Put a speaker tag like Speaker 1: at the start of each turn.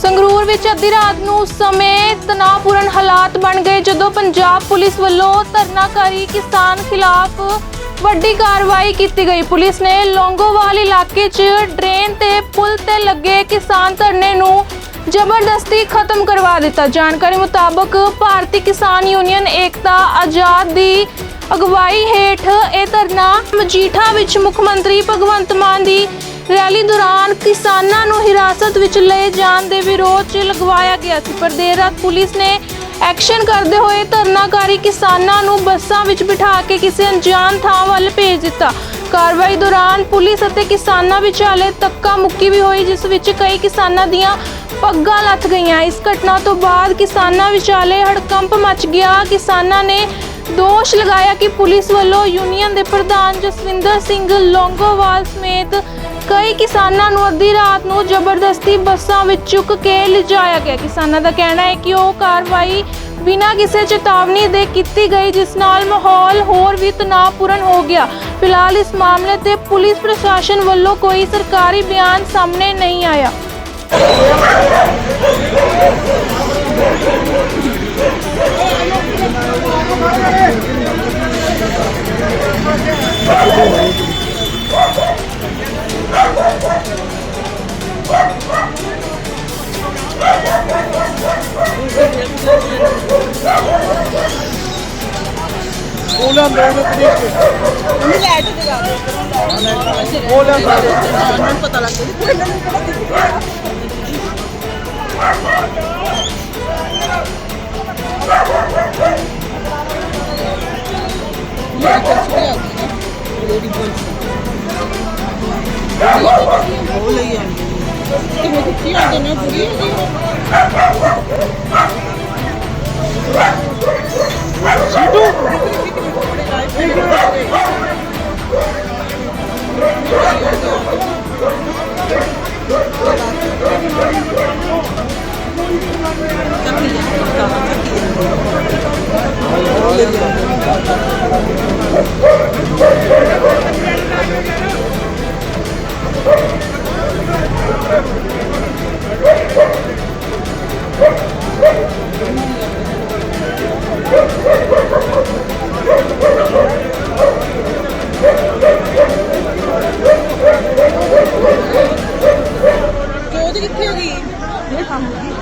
Speaker 1: ਸੰਗਰੂਰ ਵਿੱਚ ਅੱਧੀ ਰਾਤ ਨੂੰ ਸਮੇਂ ਤਣਾਅਪੂਰਨ ਹਾਲਾਤ ਬਣ ਗਏ ਜਦੋਂ ਪੰਜਾਬ ਪੁਲਿਸ ਵੱਲੋਂ ਧਰਨਾਕਾਰੀ ਕਿਸਾਨ ਖਿਲਾਫ ਵੱਡੀ ਕਾਰਵਾਈ ਕੀਤੀ ਗਈ। ਪੁਲਿਸ ਨੇ ਲੌਂਗੋਵਾਲ ਇਲਾਕੇ 'ਚ ਡਰੇਨ ਤੇ ਪੁਲ ਤੇ ਲੱਗੇ ਕਿਸਾਨ ਧਰਨੇ ਨੂੰ ਜ਼ਬਰਦਸਤੀ ਖਤਮ ਕਰਵਾ ਦਿੱਤਾ। ਜਾਣਕਾਰੀ ਮੁਤਾਬਕ ਭਾਰਤੀ ਕਿਸਾਨ ਯੂਨੀਅਨ ਏਕਤਾ ਆਜ਼ਾਦ ਦੀ ਅਗਵਾਈ ਹੇਠ ਇਹ ਧਰਨਾ ਮਜੀਠਾ ਵਿੱਚ ਮੁੱਖ ਮੰਤਰੀ ਭਗਵੰਤ ਮਾਨ ਦੀ ਰੈਲੀ ਦੌਰਾਨ ਕਿਸਾਨਾਂ ਨੂੰ ਹਿਰਾਸਤ ਵਿੱਚ ਲਏ ਜਾਣ ਦੇ ਵਿਰੋਧ 'ਚ ਲਗਵਾਇਆ ਗਿਆ ਸੀ। ਪਰ ਦੇਰ ਰਾਤ ਪੁਲਿਸ ਨੇ ਐਕਸ਼ਨ ਕਰਦੇ ਹੋਏ ਧਰਨਾਕਾਰੀ ਕਿਸਾਨਾਂ ਨੂੰ ਬੱਸਾਂ ਵਿੱਚ ਬਿਠਾ ਕੇ ਕਿਸੇ ਅਣਜਾਣ ਥਾਂ ਵੱਲ ਭੇਜ ਦਿੱਤਾ। ਕਾਰਵਾਈ ਦੌਰਾਨ ਪੁਲਿਸ ਅਤੇ ਕਿਸਾਨਾਂ ਵਿਚਾਲੇ ਤੱਕਾ ਮੁੱਕੀ ਵੀ ਹੋਈ, ਜਿਸ ਵਿੱਚ ਕਈ ਕਿਸਾਨਾਂ ਦੀਆਂ ਪੱਗਾਂ ਲੱਥ ਗਈਆਂ। ਇਸ ਘਟਨਾ ਤੋਂ ਬਾਅਦ ਕਿਸਾਨਾਂ ਵਿਚਾਲੇ ਹੜਕੰਪ ਮਚ ਗਿਆ। ਕਿਸਾਨਾਂ ਨੇ ਦੋਸ਼ ਲਗਾਇਆ ਕਿ ਪੁਲਿਸ ਵੱਲੋਂ ਯੂਨੀਅਨ ਦੇ ਪ੍ਰਧਾਨ ਜਸਵਿੰਦਰ ਸਿੰਘ ਲੌਂਗੋਵਾਲ ਸਮੇਤ ਕਈ ਕਿਸਾਨਾਂ ਨੂੰ ਅੱਧੀ ਰਾਤ ਨੂੰ ਜ਼ਬਰਦਸਤੀ ਬੱਸਾਂ ਵਿੱਚ ਚੁੱਕ ਕੇ ਲਿਜਾਇਆ ਗਿਆ। ਕਿਸਾਨਾਂ ਦਾ ਕਹਿਣਾ ਹੈ ਕਿ ਉਹ ਕਾਰਵਾਈ ਬਿਨਾਂ ਕਿਸੇ ਚੇਤਾਵਨੀ ਦੇ ਕੀਤੀ ਗਈ, ਜਿਸ ਨਾਲ ਮਾਹੌਲ ਹੋਰ ਵੀ ਤਣਾਅਪੂਰਨ ਹੋ ਗਿਆ। ਫਿਲਹਾਲ ਇਸ ਮਾਮਲੇ ਤੇ ਪੁਲਿਸ ਪ੍ਰਸ਼ਾਸਨ ਵੱਲੋਂ ਕੋਈ ਸਰਕਾਰੀ ਬਿਆਨ ਸਾਹਮਣੇ ਨਹੀਂ ਆਇਆ।
Speaker 2: ਉਹਨਾਂ ਦੇ ਪੁਲਿਸ ਕੇ
Speaker 3: ਉਹਨੂੰ ਲੈ ਕੇ ਜਾ
Speaker 2: ਉਹ ਲੈ ਕੇ
Speaker 3: ਮੈਨੂੰ ਪਤਾ ਲੱਗ ਗਿਆ ਕੋਈ ਇਹਨਾਂ ਕਿਵੇਂ ਦਿੱਤੀ ਹੋ ਜਾਣਾ ਪੂਰੀ ਹੋ ਗਈ ਸਿੱਧੂ Thank you. সামগ্রী